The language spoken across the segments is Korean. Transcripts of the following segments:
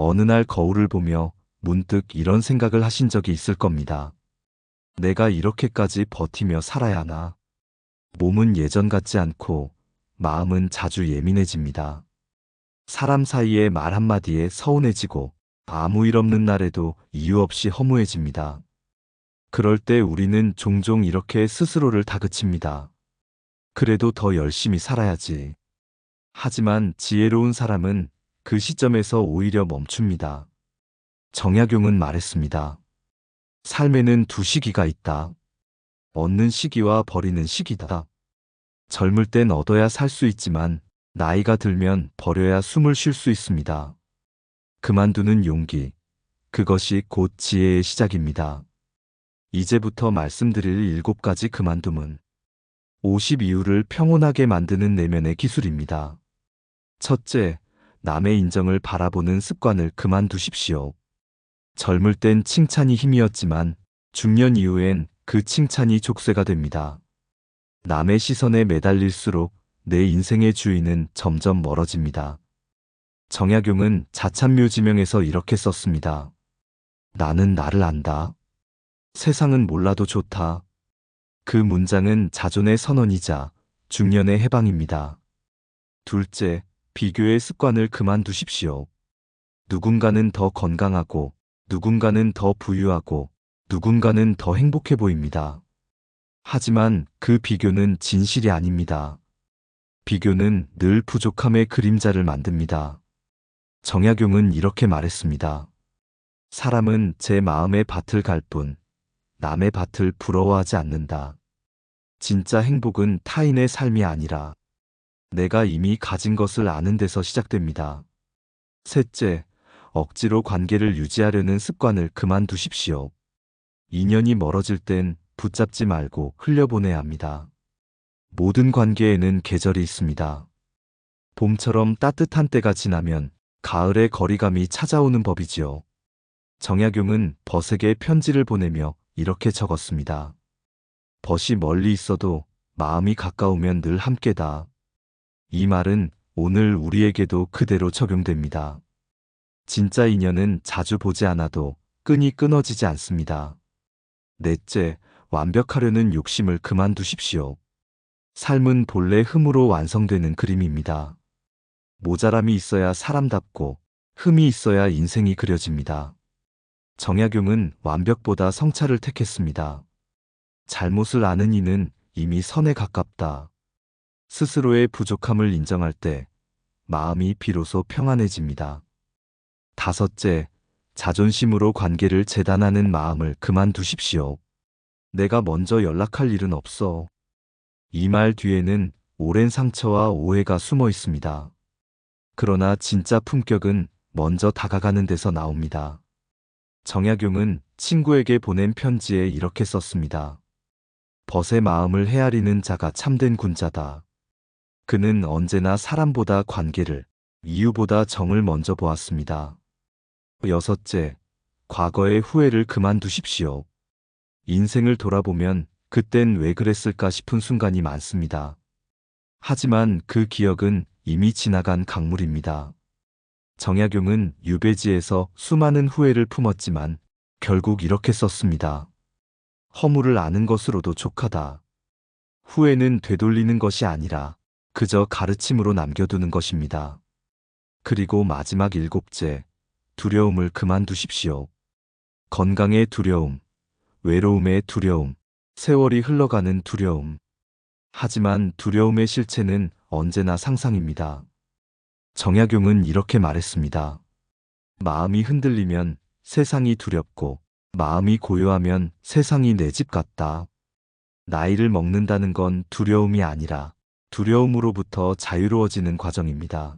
어느 날 거울을 보며 문득 이런 생각을 하신 적이 있을 겁니다. 내가 이렇게까지 버티며 살아야 하나? 몸은 예전 같지 않고 마음은 자주 예민해집니다. 사람 사이에 말 한마디에 서운해지고 아무 일 없는 날에도 이유 없이 허무해집니다. 그럴 때 우리는 종종 이렇게 스스로를 다그칩니다. 그래도 더 열심히 살아야지. 하지만 지혜로운 사람은 그 시점에서 오히려 멈춥니다. 정약용은 말했습니다. 삶에는 두 시기가 있다. 얻는 시기와 버리는 시기다. 젊을 땐 얻어야 살 수 있지만 나이가 들면 버려야 숨을 쉴 수 있습니다. 그만두는 용기. 그것이 곧 지혜의 시작입니다. 이제부터 말씀드릴 일곱 가지 그만둠은 50 이후를 평온하게 만드는 내면의 기술입니다. 첫째, 남의 인정을 바라보는 습관을 그만두십시오. 젊을 땐 칭찬이 힘이었지만 중년 이후엔 그 칭찬이 족쇄가 됩니다. 남의 시선에 매달릴수록 내 인생의 주인은 점점 멀어집니다. 정약용은 자찬묘 지명에서 이렇게 썼습니다. 나는 나를 안다. 세상은 몰라도 좋다. 그 문장은 자존의 선언이자 중년의 해방입니다. 둘째, 비교의 습관을 그만두십시오. 누군가는 더 건강하고, 누군가는 더 부유하고, 누군가는 더 행복해 보입니다. 하지만 그 비교는 진실이 아닙니다. 비교는 늘 부족함의 그림자를 만듭니다. 정약용은 이렇게 말했습니다. 사람은 제 마음의 밭을 갈 뿐, 남의 밭을 부러워하지 않는다. 진짜 행복은 타인의 삶이 아니라 내가 이미 가진 것을 아는 데서 시작됩니다. 셋째, 억지로 관계를 유지하려는 습관을 그만두십시오. 인연이 멀어질 땐 붙잡지 말고 흘려보내야 합니다. 모든 관계에는 계절이 있습니다. 봄처럼 따뜻한 때가 지나면 가을의 거리감이 찾아오는 법이지요. 정약용은 벗에게 편지를 보내며 이렇게 적었습니다. 벗이 멀리 있어도 마음이 가까우면 늘 함께다. 이 말은 오늘 우리에게도 그대로 적용됩니다. 진짜 인연은 자주 보지 않아도 끈이 끊어지지 않습니다. 넷째, 완벽하려는 욕심을 그만두십시오. 삶은 본래 흠으로 완성되는 그림입니다. 모자람이 있어야 사람답고 흠이 있어야 인생이 그려집니다. 정약용은 완벽보다 성찰을 택했습니다. 잘못을 아는 이는 이미 선에 가깝다. 스스로의 부족함을 인정할 때 마음이 비로소 평안해집니다. 다섯째, 자존심으로 관계를 재단하는 마음을 그만두십시오. 내가 먼저 연락할 일은 없어. 이 말 뒤에는 오랜 상처와 오해가 숨어 있습니다. 그러나 진짜 품격은 먼저 다가가는 데서 나옵니다. 정약용은 친구에게 보낸 편지에 이렇게 썼습니다. 벗의 마음을 헤아리는 자가 참된 군자다. 그는 언제나 사람보다 관계를, 이유보다 정을 먼저 보았습니다. 여섯째, 과거의 후회를 그만두십시오. 인생을 돌아보면 그땐 왜 그랬을까 싶은 순간이 많습니다. 하지만 그 기억은 이미 지나간 강물입니다. 정약용은 유배지에서 수많은 후회를 품었지만 결국 이렇게 썼습니다. 허물을 아는 것으로도 족하다. 후회는 되돌리는 것이 아니라 그저 가르침으로 남겨두는 것입니다. 그리고 마지막 일곱째, 두려움을 그만두십시오. 건강의 두려움, 외로움의 두려움, 세월이 흘러가는 두려움. 하지만 두려움의 실체는 언제나 상상입니다. 정약용은 이렇게 말했습니다. 마음이 흔들리면 세상이 두렵고 마음이 고요하면 세상이 내 집 같다. 나이를 먹는다는 건 두려움이 아니라 두려움으로부터 자유로워지는 과정입니다.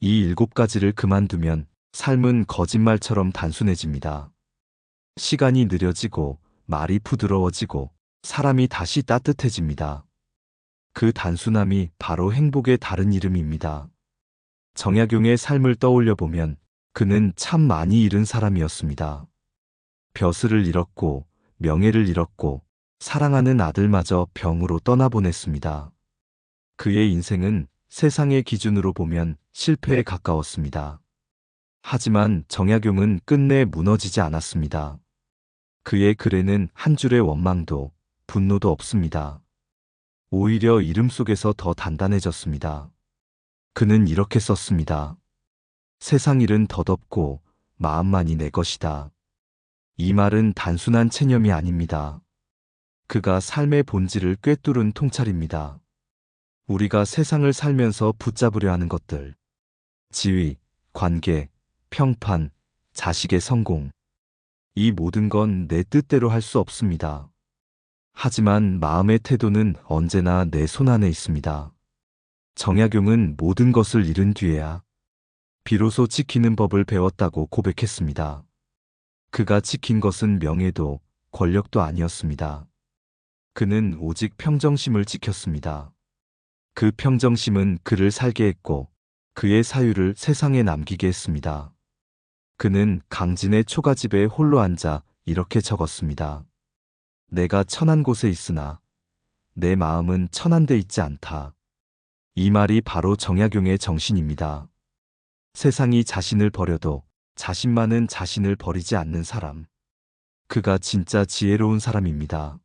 이 일곱 가지를 그만두면 삶은 거짓말처럼 단순해집니다. 시간이 느려지고 말이 부드러워지고 사람이 다시 따뜻해집니다. 그 단순함이 바로 행복의 다른 이름입니다. 정약용의 삶을 떠올려 보면 그는 참 많이 잃은 사람이었습니다. 벼슬을 잃었고 명예를 잃었고 사랑하는 아들마저 병으로 떠나보냈습니다. 그의 인생은 세상의 기준으로 보면 실패에 가까웠습니다. 하지만 정약용은 끝내 무너지지 않았습니다. 그의 글에는 한 줄의 원망도 분노도 없습니다. 오히려 이름 속에서 더 단단해졌습니다. 그는 이렇게 썼습니다. 세상 일은 덧없고 마음만이 내 것이다. 이 말은 단순한 체념이 아닙니다. 그가 삶의 본질을 꿰뚫은 통찰입니다. 우리가 세상을 살면서 붙잡으려 하는 것들. 지위, 관계, 평판, 자식의 성공. 이 모든 건 내 뜻대로 할 수 없습니다. 하지만 마음의 태도는 언제나 내 손 안에 있습니다. 정약용은 모든 것을 잃은 뒤에야 비로소 지키는 법을 배웠다고 고백했습니다. 그가 지킨 것은 명예도 권력도 아니었습니다. 그는 오직 평정심을 지켰습니다. 그 평정심은 그를 살게 했고 그의 사유를 세상에 남기게 했습니다. 그는 강진의 초가집에 홀로 앉아 이렇게 적었습니다. 내가 천한 곳에 있으나 내 마음은 천한 데 있지 않다. 이 말이 바로 정약용의 정신입니다. 세상이 자신을 버려도 자신만은 자신을 버리지 않는 사람. 그가 진짜 지혜로운 사람입니다.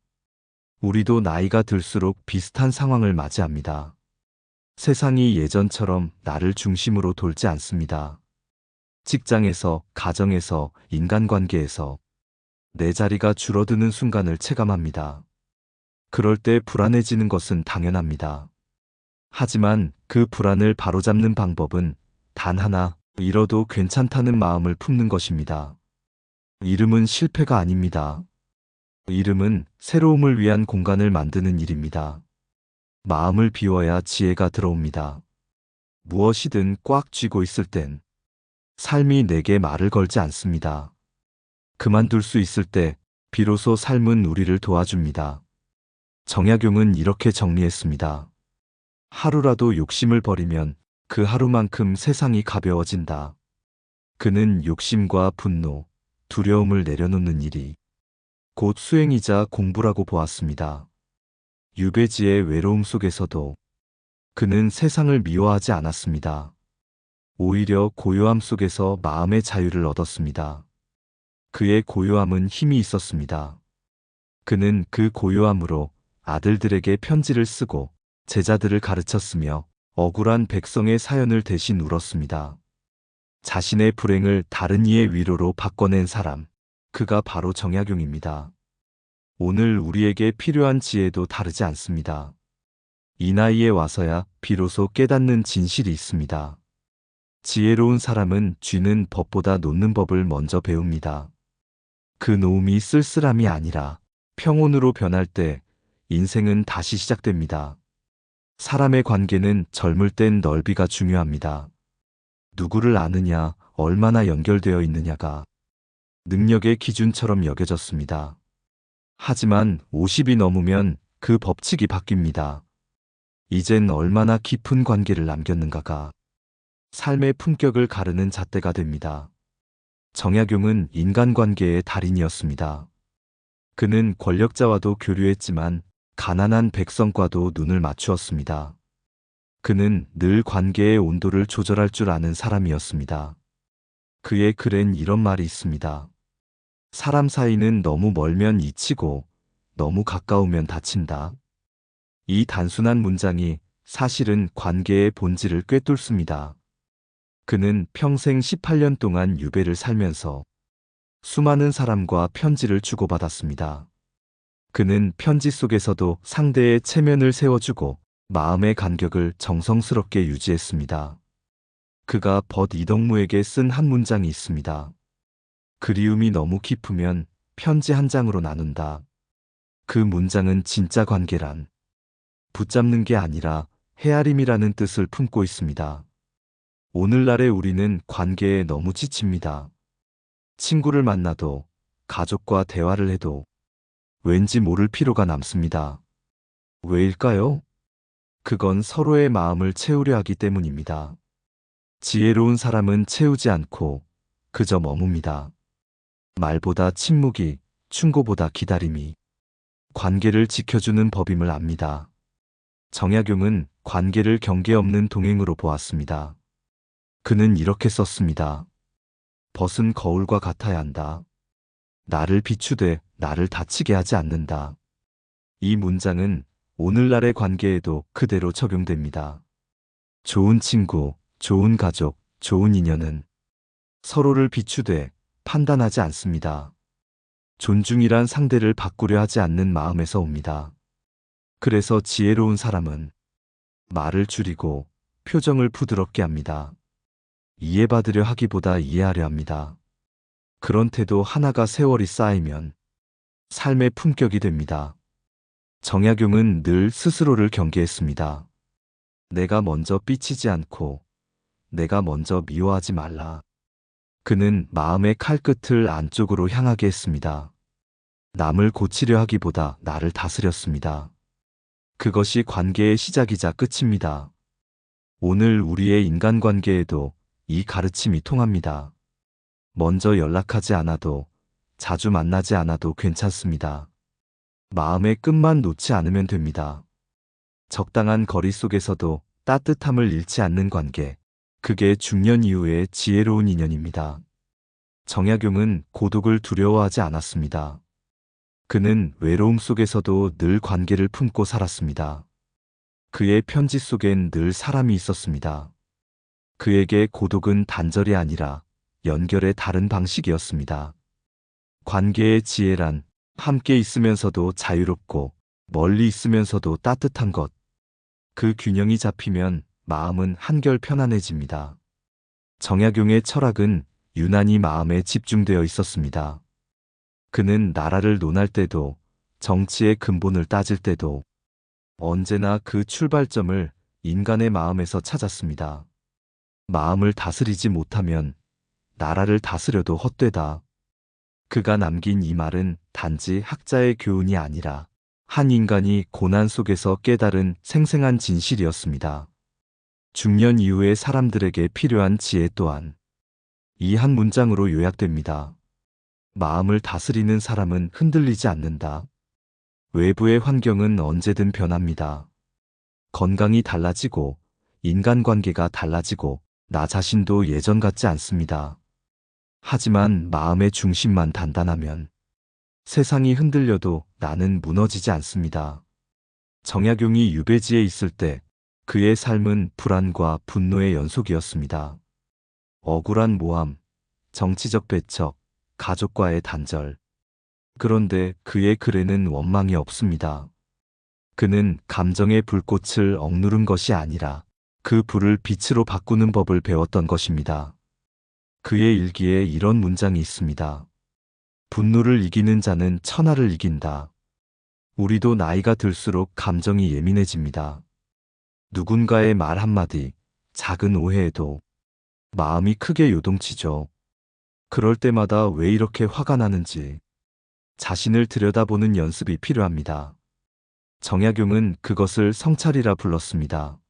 우리도 나이가 들수록 비슷한 상황을 맞이합니다. 세상이 예전처럼 나를 중심으로 돌지 않습니다. 직장에서, 가정에서, 인간관계에서 내 자리가 줄어드는 순간을 체감합니다. 그럴 때 불안해지는 것은 당연합니다. 하지만 그 불안을 바로잡는 방법은 단 하나, 잃어도 괜찮다는 마음을 품는 것입니다. 이름은 실패가 아닙니다. 이름은 새로움을 위한 공간을 만드는 일입니다. 마음을 비워야 지혜가 들어옵니다. 무엇이든 꽉 쥐고 있을 땐 삶이 내게 말을 걸지 않습니다. 그만둘 수 있을 때 비로소 삶은 우리를 도와줍니다. 정약용은 이렇게 정리했습니다. 하루라도 욕심을 버리면 그 하루만큼 세상이 가벼워진다. 그는 욕심과 분노, 두려움을 내려놓는 일이 곧 수행이자 공부라고 보았습니다. 유배지의 외로움 속에서도 그는 세상을 미워하지 않았습니다. 오히려 고요함 속에서 마음의 자유를 얻었습니다. 그의 고요함은 힘이 있었습니다. 그는 그 고요함으로 아들들에게 편지를 쓰고 제자들을 가르쳤으며 억울한 백성의 사연을 대신 울었습니다. 자신의 불행을 다른 이의 위로로 바꿔낸 사람, 그가 바로 정약용입니다. 오늘 우리에게 필요한 지혜도 다르지 않습니다. 이 나이에 와서야 비로소 깨닫는 진실이 있습니다. 지혜로운 사람은 쥐는 법보다 놓는 법을 먼저 배웁니다. 그 놓음이 쓸쓸함이 아니라 평온으로 변할 때 인생은 다시 시작됩니다. 사람의 관계는 젊을 땐 넓이가 중요합니다. 누구를 아느냐, 얼마나 연결되어 있느냐가 능력의 기준처럼 여겨졌습니다. 하지만 50이 넘으면 그 법칙이 바뀝니다. 이젠 얼마나 깊은 관계를 남겼는가가 삶의 품격을 가르는 잣대가 됩니다. 정약용은 인간관계의 달인이었습니다. 그는 권력자와도 교류했지만 가난한 백성과도 눈을 맞추었습니다. 그는 늘 관계의 온도를 조절할 줄 아는 사람이었습니다. 그의 글엔 이런 말이 있습니다. 사람 사이는 너무 멀면 잊히고 너무 가까우면 다친다. 이 단순한 문장이 사실은 관계의 본질을 꿰뚫습니다. 그는 평생 18년 동안 유배를 살면서 수많은 사람과 편지를 주고받았습니다. 그는 편지 속에서도 상대의 체면을 세워주고 마음의 간격을 정성스럽게 유지했습니다. 그가 벗 이덕무에게 쓴 한 문장이 있습니다. 그리움이 너무 깊으면 편지 한 장으로 나눈다. 그 문장은 진짜 관계란 붙잡는 게 아니라 헤아림이라는 뜻을 품고 있습니다. 오늘날의 우리는 관계에 너무 지칩니다. 친구를 만나도 가족과 대화를 해도 왠지 모를 필요가 남습니다. 왜일까요? 그건 서로의 마음을 채우려 하기 때문입니다. 지혜로운 사람은 채우지 않고 그저 머뭅니다. 말보다 침묵이, 충고보다 기다림이 관계를 지켜주는 법임을 압니다. 정약용은 관계를 경계 없는 동행으로 보았습니다. 그는 이렇게 썼습니다. 벗은 거울과 같아야 한다. 나를 비추되 나를 다치게 하지 않는다. 이 문장은 오늘날의 관계에도 그대로 적용됩니다. 좋은 친구, 좋은 가족, 좋은 인연은 서로를 비추되 판단하지 않습니다. 존중이란 상대를 바꾸려 하지 않는 마음에서 옵니다. 그래서 지혜로운 사람은 말을 줄이고 표정을 부드럽게 합니다. 이해받으려 하기보다 이해하려 합니다. 그런 태도 하나가 세월이 쌓이면 삶의 품격이 됩니다. 정약용은 늘 스스로를 경계했습니다. 내가 먼저 삐치지 않고 내가 먼저 미워하지 말라. 그는 마음의 칼끝을 안쪽으로 향하게 했습니다. 남을 고치려 하기보다 나를 다스렸습니다. 그것이 관계의 시작이자 끝입니다. 오늘 우리의 인간관계에도 이 가르침이 통합니다. 먼저 연락하지 않아도 자주 만나지 않아도 괜찮습니다. 마음의 끝만 놓지 않으면 됩니다. 적당한 거리 속에서도 따뜻함을 잃지 않는 관계. 그게 중년 이후의 지혜로운 인연입니다. 정약용은 고독을 두려워하지 않았습니다. 그는 외로움 속에서도 늘 관계를 품고 살았습니다. 그의 편지 속엔 늘 사람이 있었습니다. 그에게 고독은 단절이 아니라 연결의 다른 방식이었습니다. 관계의 지혜란 함께 있으면서도 자유롭고 멀리 있으면서도 따뜻한 것. 그 균형이 잡히면 마음은 한결 편안해집니다. 정약용의 철학은 유난히 마음에 집중되어 있었습니다. 그는 나라를 논할 때도 정치의 근본을 따질 때도 언제나 그 출발점을 인간의 마음에서 찾았습니다. 마음을 다스리지 못하면 나라를 다스려도 헛되다. 그가 남긴 이 말은 단지 학자의 교훈이 아니라 한 인간이 고난 속에서 깨달은 생생한 진실이었습니다. 중년 이후의 사람들에게 필요한 지혜 또한 이 한 문장으로 요약됩니다. 마음을 다스리는 사람은 흔들리지 않는다. 외부의 환경은 언제든 변합니다. 건강이 달라지고 인간관계가 달라지고 나 자신도 예전 같지 않습니다. 하지만 마음의 중심만 단단하면 세상이 흔들려도 나는 무너지지 않습니다. 정약용이 유배지에 있을 때 그의 삶은 불안과 분노의 연속이었습니다. 억울한 모함, 정치적 배척, 가족과의 단절. 그런데 그의 글에는 원망이 없습니다. 그는 감정의 불꽃을 억누른 것이 아니라 그 불을 빛으로 바꾸는 법을 배웠던 것입니다. 그의 일기에 이런 문장이 있습니다. 분노를 이기는 자는 천하를 이긴다. 우리도 나이가 들수록 감정이 예민해집니다. 누군가의 말 한마디, 작은 오해에도 마음이 크게 요동치죠. 그럴 때마다 왜 이렇게 화가 나는지 자신을 들여다보는 연습이 필요합니다. 정약용은 그것을 성찰이라 불렀습니다.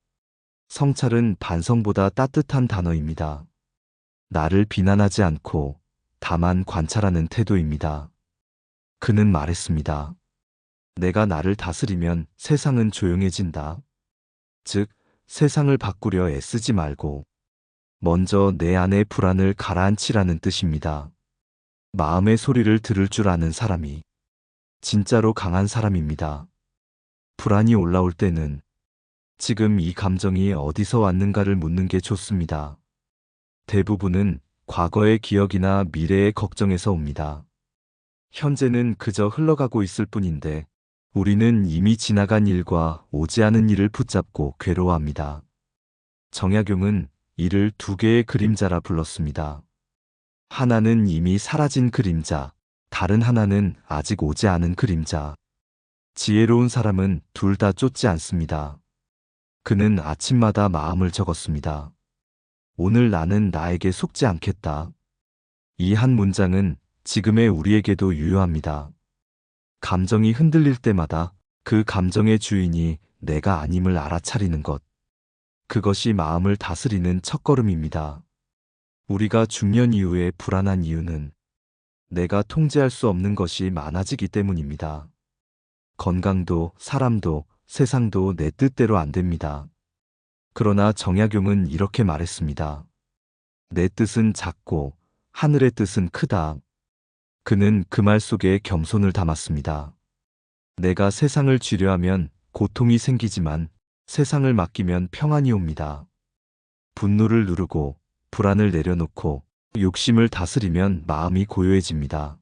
성찰은 반성보다 따뜻한 단어입니다. 나를 비난하지 않고 다만 관찰하는 태도입니다. 그는 말했습니다. 내가 나를 다스리면 세상은 조용해진다. 즉, 세상을 바꾸려 애쓰지 말고 먼저 내 안의 불안을 가라앉히라는 뜻입니다. 마음의 소리를 들을 줄 아는 사람이 진짜로 강한 사람입니다. 불안이 올라올 때는 지금 이 감정이 어디서 왔는가를 묻는 게 좋습니다. 대부분은 과거의 기억이나 미래의 걱정에서 옵니다. 현재는 그저 흘러가고 있을 뿐인데 우리는 이미 지나간 일과 오지 않은 일을 붙잡고 괴로워합니다. 정약용은 이를 두 개의 그림자라 불렀습니다. 하나는 이미 사라진 그림자, 다른 하나는 아직 오지 않은 그림자. 지혜로운 사람은 둘 다 쫓지 않습니다. 그는 아침마다 마음을 적었습니다. 오늘 나는 나에게 속지 않겠다. 이 한 문장은 지금의 우리에게도 유효합니다. 감정이 흔들릴 때마다 그 감정의 주인이 내가 아님을 알아차리는 것. 그것이 마음을 다스리는 첫걸음입니다. 우리가 중년 이후에 불안한 이유는 내가 통제할 수 없는 것이 많아지기 때문입니다. 건강도 사람도 세상도 내 뜻대로 안 됩니다. 그러나 정약용은 이렇게 말했습니다. 내 뜻은 작고 하늘의 뜻은 크다. 그는 그 말 속에 겸손을 담았습니다. 내가 세상을 쥐려하면 고통이 생기지만 세상을 맡기면 평안이 옵니다. 분노를 누르고 불안을 내려놓고 욕심을 다스리면 마음이 고요해집니다.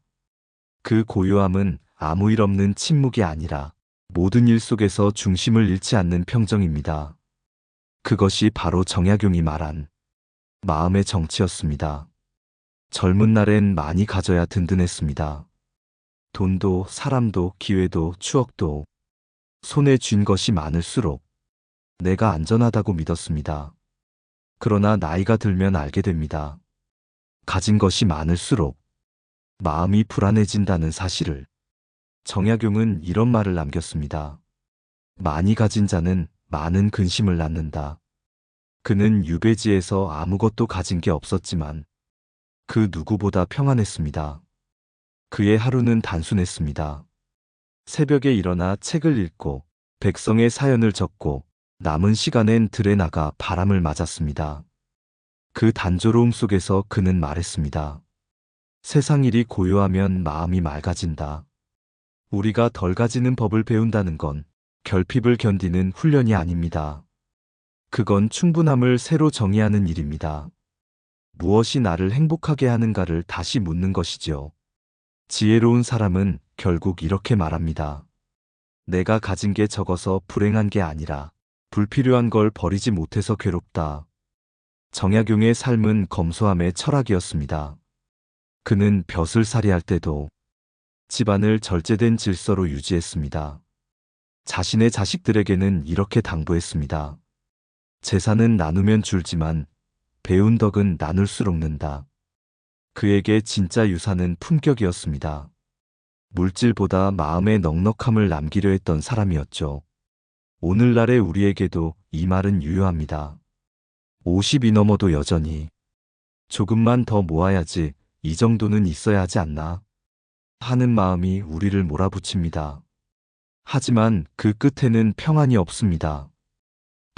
그 고요함은 아무 일 없는 침묵이 아니라 모든 일 속에서 중심을 잃지 않는 평정입니다. 그것이 바로 정약용이 말한 마음의 정치였습니다. 젊은 날엔 많이 가져야 든든했습니다. 돈도 사람도 기회도 추억도 손에 쥔 것이 많을수록 내가 안전하다고 믿었습니다. 그러나 나이가 들면 알게 됩니다. 가진 것이 많을수록 마음이 불안해진다는 사실을 정약용은 이런 말을 남겼습니다. 많이 가진 자는 많은 근심을 낳는다. 그는 유배지에서 아무것도 가진 게 없었지만 그 누구보다 평안했습니다. 그의 하루는 단순했습니다. 새벽에 일어나 책을 읽고 백성의 사연을 적고 남은 시간엔 들에 나가 바람을 맞았습니다. 그 단조로움 속에서 그는 말했습니다. 세상 일이 고요하면 마음이 맑아진다. 우리가 덜 가지는 법을 배운다는 건 결핍을 견디는 훈련이 아닙니다. 그건 충분함을 새로 정의하는 일입니다. 무엇이 나를 행복하게 하는가를 다시 묻는 것이지요. 지혜로운 사람은 결국 이렇게 말합니다. 내가 가진 게 적어서 불행한 게 아니라 불필요한 걸 버리지 못해서 괴롭다. 정약용의 삶은 검소함의 철학이었습니다. 그는 벼슬 살이할 때도 집안을 절제된 질서로 유지했습니다. 자신의 자식들에게는 이렇게 당부했습니다. 재산은 나누면 줄지만 배운 덕은 나눌수록 는다. 그에게 진짜 유산은 품격이었습니다. 물질보다 마음의 넉넉함을 남기려 했던 사람이었죠. 오늘날의 우리에게도 이 말은 유효합니다. 50이 넘어도 여전히 조금만 더 모아야지 이 정도는 있어야 하지 않나 하는 마음이 우리를 몰아붙입니다. 하지만 그 끝에는 평안이 없습니다.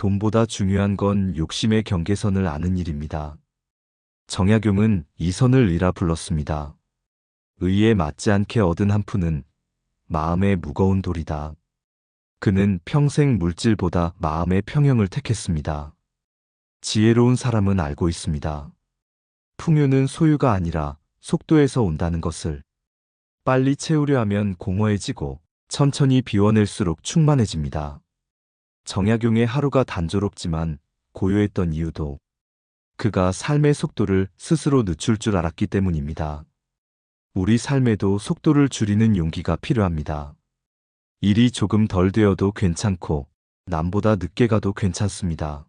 돈보다 중요한 건 욕심의 경계선을 아는 일입니다. 정약용은 이 선을 의라 불렀습니다. 의에 맞지 않게 얻은 한 푼은 마음의 무거운 돌이다. 그는 평생 물질보다 마음의 평형을 택했습니다. 지혜로운 사람은 알고 있습니다. 풍요는 소유가 아니라 속도에서 온다는 것을 빨리 채우려 하면 공허해지고 천천히 비워낼수록 충만해집니다. 정약용의 하루가 단조롭지만 고요했던 이유도 그가 삶의 속도를 스스로 늦출 줄 알았기 때문입니다. 우리 삶에도 속도를 줄이는 용기가 필요합니다. 일이 조금 덜 되어도 괜찮고 남보다 늦게 가도 괜찮습니다.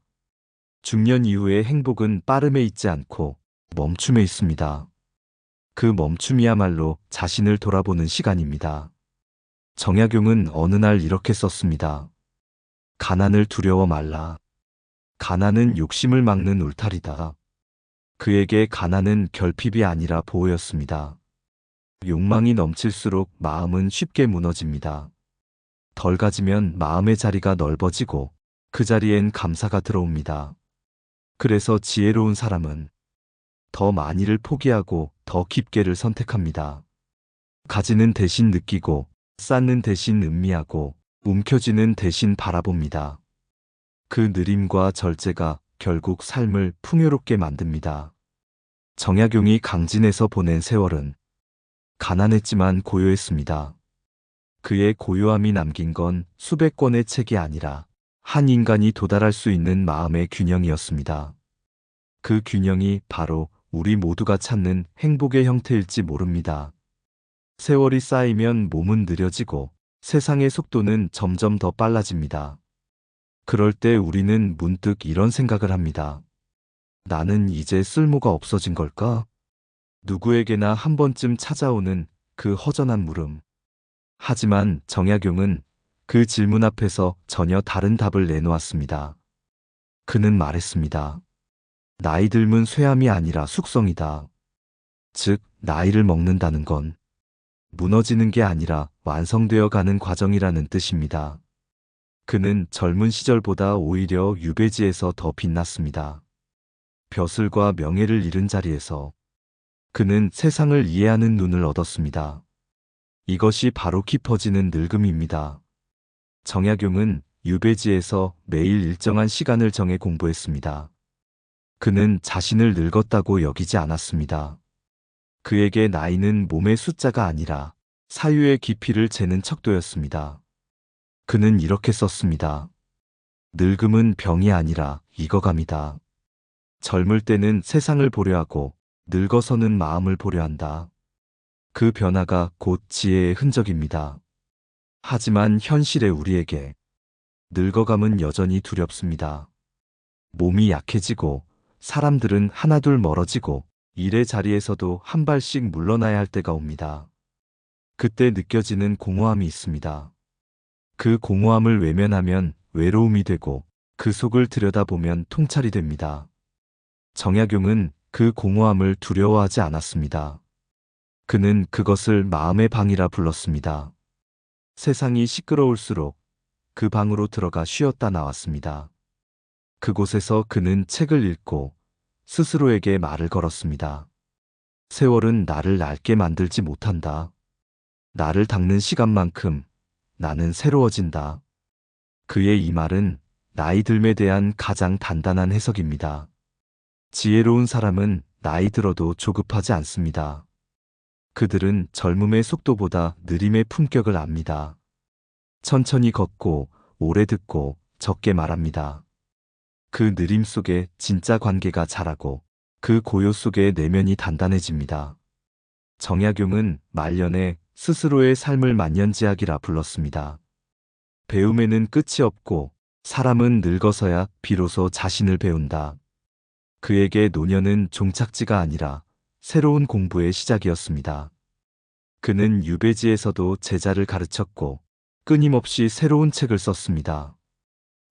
중년 이후의 행복은 빠름에 있지 않고 멈춤에 있습니다. 그 멈춤이야말로 자신을 돌아보는 시간입니다. 정약용은 어느 날 이렇게 썼습니다. 가난을 두려워 말라. 가난은 욕심을 막는 울타리다. 그에게 가난은 결핍이 아니라 보호였습니다. 욕망이 넘칠수록 마음은 쉽게 무너집니다. 덜 가지면 마음의 자리가 넓어지고 그 자리엔 감사가 들어옵니다. 그래서 지혜로운 사람은 더 많이를 포기하고 더 깊게를 선택합니다. 가지는 대신 느끼고 쌓는 대신 음미하고 움켜쥐는 대신 바라봅니다. 그 느림과 절제가 결국 삶을 풍요롭게 만듭니다. 정약용이 강진에서 보낸 세월은 가난했지만 고요했습니다. 그의 고요함이 남긴 건 수백 권의 책이 아니라 한 인간이 도달할 수 있는 마음의 균형이었습니다. 그 균형이 바로 우리 모두가 찾는 행복의 형태일지 모릅니다. 세월이 쌓이면 몸은 느려지고 세상의 속도는 점점 더 빨라집니다. 그럴 때 우리는 문득 이런 생각을 합니다. 나는 이제 쓸모가 없어진 걸까? 누구에게나 한 번쯤 찾아오는 그 허전한 물음. 하지만 정약용은 그 질문 앞에서 전혀 다른 답을 내놓았습니다. 그는 말했습니다. 나이 들면 쇠함이 아니라 숙성이다. 즉, 나이를 먹는다는 건 무너지는 게 아니라 완성되어 가는 과정이라는 뜻입니다. 그는 젊은 시절보다 오히려 유배지에서 더 빛났습니다. 벼슬과 명예를 잃은 자리에서 그는 세상을 이해하는 눈을 얻었습니다. 이것이 바로 깊어지는 늙음입니다. 정약용은 유배지에서 매일 일정한 시간을 정해 공부했습니다. 그는 자신을 늙었다고 여기지 않았습니다. 그에게 나이는 몸의 숫자가 아니라 사유의 깊이를 재는 척도였습니다. 그는 이렇게 썼습니다. 늙음은 병이 아니라 익어감이다. 젊을 때는 세상을 보려 하고 늙어서는 마음을 보려 한다. 그 변화가 곧 지혜의 흔적입니다. 하지만 현실의 우리에게 늙어감은 여전히 두렵습니다. 몸이 약해지고 사람들은 하나둘 멀어지고 일의 자리에서도 한 발씩 물러나야 할 때가 옵니다. 그때 느껴지는 공허함이 있습니다. 그 공허함을 외면하면 외로움이 되고 그 속을 들여다보면 통찰이 됩니다. 정약용은 그 공허함을 두려워하지 않았습니다. 그는 그것을 마음의 방이라 불렀습니다. 세상이 시끄러울수록 그 방으로 들어가 쉬었다 나왔습니다. 그곳에서 그는 책을 읽고 스스로에게 말을 걸었습니다. 세월은 나를 낡게 만들지 못한다. 나를 닦는 시간만큼 나는 새로워진다. 그의 이 말은 나이 들에 대한 가장 단단한 해석입니다. 지혜로운 사람은 나이 들어도 조급하지 않습니다. 그들은 젊음의 속도보다 느림의 품격을 압니다. 천천히 걷고 오래 듣고 적게 말합니다. 그 느림 속에 진짜 관계가 자라고 그 고요 속에 내면이 단단해집니다. 정약용은 말년에 스스로의 삶을 만년지학이라 불렀습니다. 배움에는 끝이 없고 사람은 늙어서야 비로소 자신을 배운다. 그에게 노년은 종착지가 아니라 새로운 공부의 시작이었습니다. 그는 유배지에서도 제자를 가르쳤고 끊임없이 새로운 책을 썼습니다.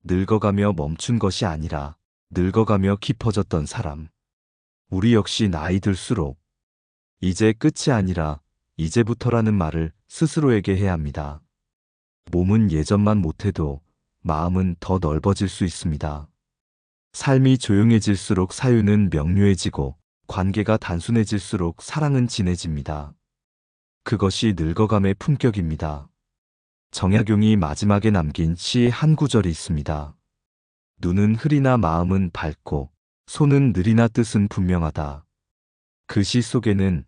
늙어가며 멈춘 것이 아니라 늙어가며 깊어졌던 사람. 우리 역시 나이 들수록 이제 끝이 아니라 이제부터라는 말을 스스로에게 해야 합니다. 몸은 예전만 못해도 마음은 더 넓어질 수 있습니다. 삶이 조용해질수록 사유는 명료해지고 관계가 단순해질수록 사랑은 진해집니다. 그것이 늙어감의 품격입니다. 정약용이 마지막에 남긴 시 한 구절이 있습니다. 눈은 흐리나 마음은 밝고 손은 느리나 뜻은 분명하다. 그 시 속에는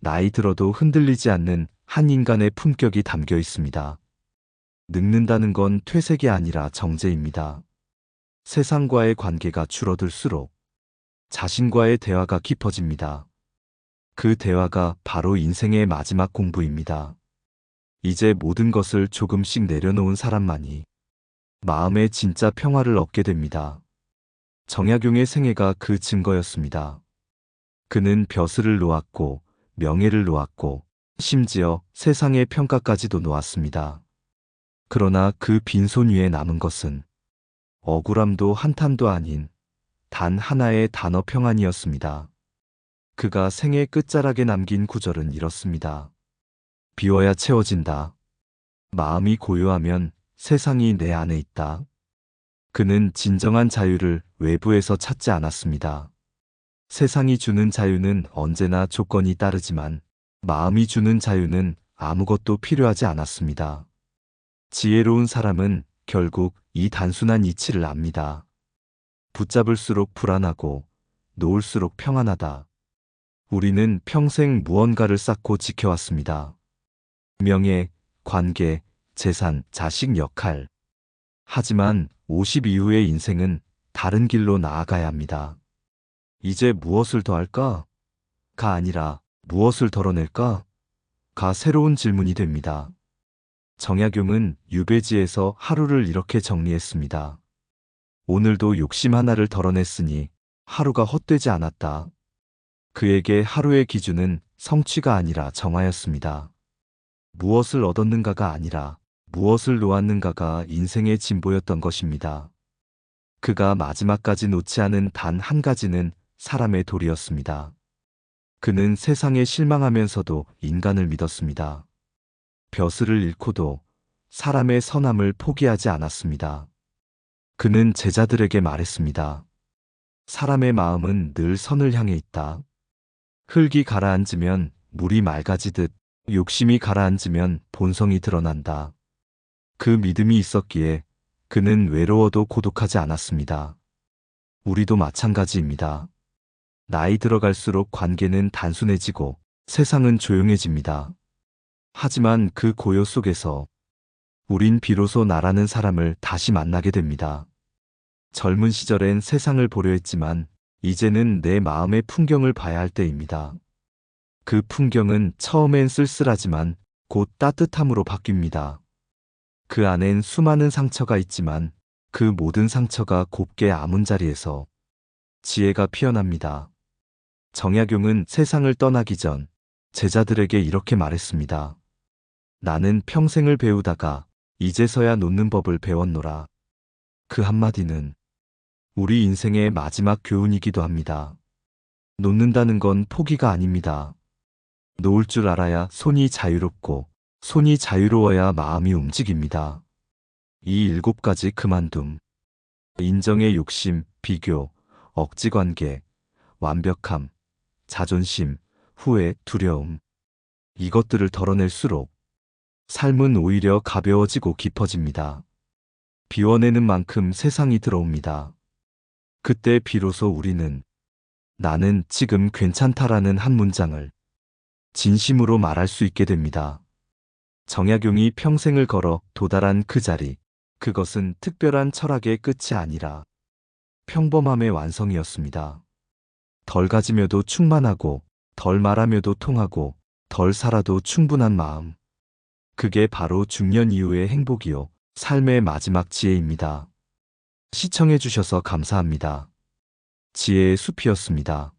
나이 들어도 흔들리지 않는 한 인간의 품격이 담겨 있습니다. 늙는다는 건 퇴색이 아니라 정제입니다. 세상과의 관계가 줄어들수록 자신과의 대화가 깊어집니다. 그 대화가 바로 인생의 마지막 공부입니다. 이제 모든 것을 조금씩 내려놓은 사람만이 마음의 진짜 평화를 얻게 됩니다. 정약용의 생애가 그 증거였습니다. 그는 벼슬을 놓았고 명예를 놓았고 심지어 세상의 평가까지도 놓았습니다. 그러나 그 빈손 위에 남은 것은 억울함도 한탄도 아닌 단 하나의 단어 평안이었습니다. 그가 생애 끝자락에 남긴 구절은 이렇습니다. 비워야 채워진다. 마음이 고요하면 세상이 내 안에 있다. 그는 진정한 자유를 외부에서 찾지 않았습니다. 세상이 주는 자유는 언제나 조건이 따르지만 마음이 주는 자유는 아무것도 필요하지 않았습니다. 지혜로운 사람은 결국 이 단순한 이치를 압니다. 붙잡을수록 불안하고 놓을수록 평안하다. 우리는 평생 무언가를 쌓고 지켜왔습니다. 명예, 관계, 재산, 자식 역할. 하지만 50 이후의 인생은 다른 길로 나아가야 합니다. 이제 무엇을 더 할까? 가 아니라 무엇을 덜어낼까? 가 새로운 질문이 됩니다. 정약용은 유배지에서 하루를 이렇게 정리했습니다. 오늘도 욕심 하나를 덜어냈으니 하루가 헛되지 않았다. 그에게 하루의 기준은 성취가 아니라 정화였습니다. 무엇을 얻었는가가 아니라 무엇을 놓았는가가 인생의 진보였던 것입니다. 그가 마지막까지 놓지 않은 단 한 가지는 사람의 도리였습니다. 그는 세상에 실망하면서도 인간을 믿었습니다. 벼슬을 잃고도 사람의 선함을 포기하지 않았습니다. 그는 제자들에게 말했습니다. 사람의 마음은 늘 선을 향해 있다. 흙이 가라앉으면 물이 맑아지듯 욕심이 가라앉으면 본성이 드러난다. 그 믿음이 있었기에 그는 외로워도 고독하지 않았습니다. 우리도 마찬가지입니다. 나이 들어갈수록 관계는 단순해지고 세상은 조용해집니다. 하지만 그 고요 속에서 우린 비로소 나라는 사람을 다시 만나게 됩니다. 젊은 시절엔 세상을 보려 했지만 이제는 내 마음의 풍경을 봐야 할 때입니다. 그 풍경은 처음엔 쓸쓸하지만 곧 따뜻함으로 바뀝니다. 그 안엔 수많은 상처가 있지만 그 모든 상처가 곱게 아문 자리에서 지혜가 피어납니다. 정약용은 세상을 떠나기 전 제자들에게 이렇게 말했습니다. 나는 평생을 배우다가 이제서야 놓는 법을 배웠노라. 그 한마디는 우리 인생의 마지막 교훈이기도 합니다. 놓는다는 건 포기가 아닙니다. 놓을 줄 알아야 손이 자유롭고 손이 자유로워야 마음이 움직입니다. 이 일곱 가지 그만둠. 인정의 욕심, 비교, 억지관계, 완벽함, 자존심, 후회, 두려움. 이것들을 덜어낼수록 삶은 오히려 가벼워지고 깊어집니다. 비워내는 만큼 세상이 들어옵니다. 그때 비로소 우리는 나는 지금 괜찮다라는 한 문장을 진심으로 말할 수 있게 됩니다. 정약용이 평생을 걸어 도달한 그 자리, 그것은 특별한 철학의 끝이 아니라 평범함의 완성이었습니다. 덜 가지며도 충만하고, 덜 말하며도 통하고, 덜 살아도 충분한 마음. 그게 바로 중년 이후의 행복이요, 삶의 마지막 지혜입니다. 시청해주셔서 감사합니다. 지혜의 숲이었습니다.